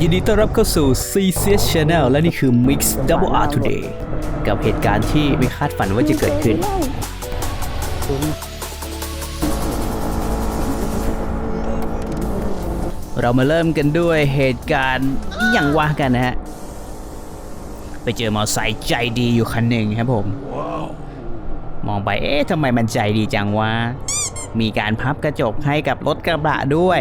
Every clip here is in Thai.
ยินดีต้อนรับเข้าสู่ CCS Channel และนี่คือ Mix Double R Today กับเหตุการณ์ที่ไม่คาดฝันว่าจะเกิดขึ้น เรามาเริ่มกันด้วยเหตุการณ์อหย่างว่ากันนะฮะ ไปเจอมอไซค์ใจดีอยู่คันหนึ่งครับผม มองไปเอ๊ะทำไมมันใจดีจังวะ มีการพับกระจกให้กับรถกระบะด้วย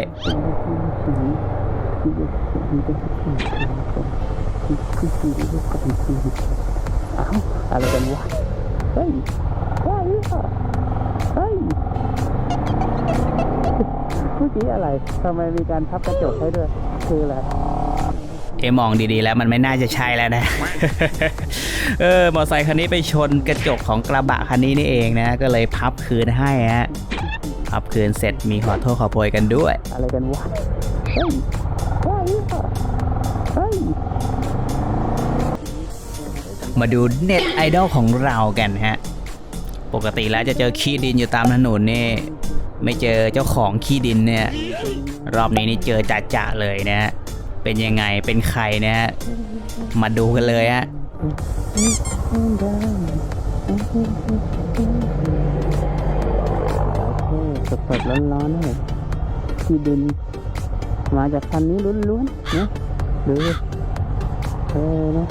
อะไรกันวะ เฮ้ยว้ายเฮ้ยเมื่อกี้อะไรทำไมมีการพับกระจกให้ด้วย คืออะไรเอะมองดีๆแล้วมันไม่น่าจะใช่แล้วนะ เออ มอเตอร์ไซค์คันนี้ไปชนกระจกของกระบะคันนี้นี่เองนะ ก็เลยพับคืนให้ฮะ พับคืนเสร็จมีขอโทษขอโพยกันด้วย อะไรกันวะ เฮ้ย มาดูเน็ตไอดอลของเรากันฮะ ปกติแล้วจะเจอขี้ดินอยู่ตามถนนนี่ไม่เจอเจ้าของขี้ดินเนี่ย รอบนี้นี่เจอจ่าๆเลยนะ เป็นยังไงเป็นใครนะฮะ มาดูกันเลยฮะสดสดร้อนร้อนๆเลยที่ดิน มาจากคันนี้ล้วนๆนะดูเออนะ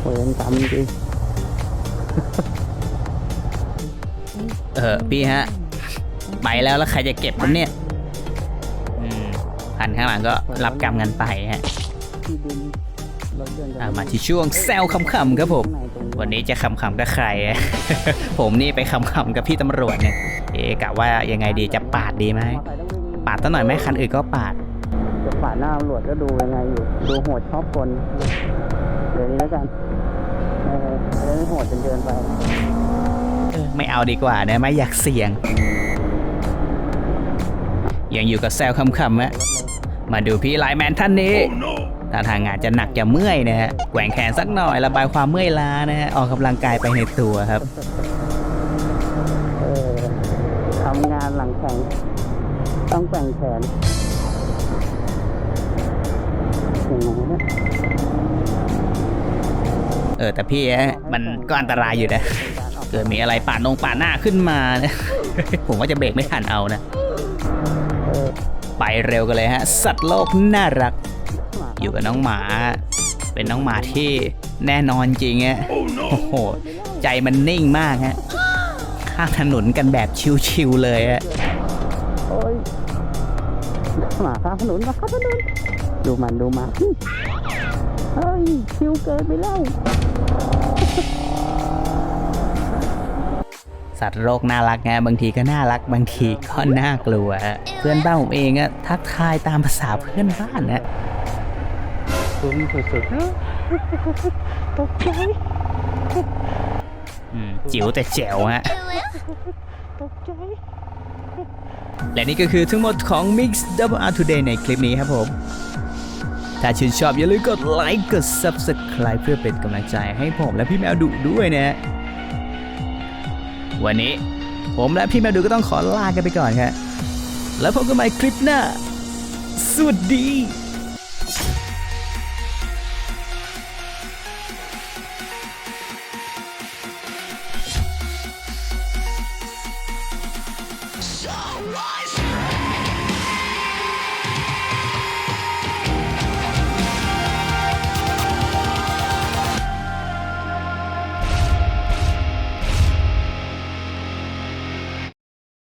โอ้ยกรรมจริงเออพี่ฮะ ไปแล้วแล้วใครจะเก็บมันเนี่ยอืมพันข้างหลังก็รับกรรมกันไปฮะที่ดินรถยนต์อะมาที่ช่วงแซวขำๆครับผม วันนี้จะขำๆกับใครอะผมนี่ไปขำๆกับพี่ตำรวจเนี่ย เอ๊ะกะว่ายังไงดีจะปาดดีไหม ปาดตั้งหน่อยไหมคันอื่นก็ปาดจะปาดหน้าตำรวจก็ดูยังไงอยู่ ดูโหดชอบคนเดี๋ยวนี้แล้วกันเออจะได้ไม่โหดจนเกินไปเออไม่เอาดีกว่านะไม่อยากเสี่ยง ยังอยู่กับแซวคำๆฮะมาดูพี่ไลน์แมนท่านนี้ถ้าทางงานจะหนักจะเมื่อยนะฮะแกว่งแขนสักหน่อยระบายความเมื่อยล้านะฮะออกกำลังกายไปในตัวครับ เออทำงานหลังแข่ง ต้องแกว่งแขนยังไงเนี่ยเออ แต่พี่ฮะมันก็อันตรายอยู่นะเกิดมีอะไรปาดนงปาดหน้าขึ้นมานะผมว่าจะเบรกไม่ทันเอานะเออไปเร็วกันเลยฮะ สัตว์โลกน่ารัก อยู่กับน้องหมา เป็นน้องหมาที่แน่นอนจริงฮะโอ้โห ใจมันนิ่งมากฮะ ข้ามถนนกันแบบชิวๆเลยฮะโอ้ย หมาข้ามถนนมาข้ามถนนดูมันดูมันเฮ้ยคิวเกินไปแล้ว สัตว์โลกน่ารักไงบางทีก็น่ารักบางทีก็น่ากลัวฮะเพื่อนบ้านผมเองอะทักทายตามภาษาเพื่อนบ้านนะคุ้มสุดๆตกใจอืมจิ๋วแต่แจ๋วฮะตกใจ และนี่ก็คือทั้งหมดของ Mix Double R Today ในคลิปนี้ครับผม ถ้าชื่นชอบอย่าลืมกดไลค์กด Subscribe เพื่อเป็นกำลังใจให้ผมและพี่แมวดุด้วยนะ วันนี้ผมและพี่แมวดุก็ต้องขอลากันไปก่อนครับ แล้วพบกันใหม่คลิปหน้า สวัสดี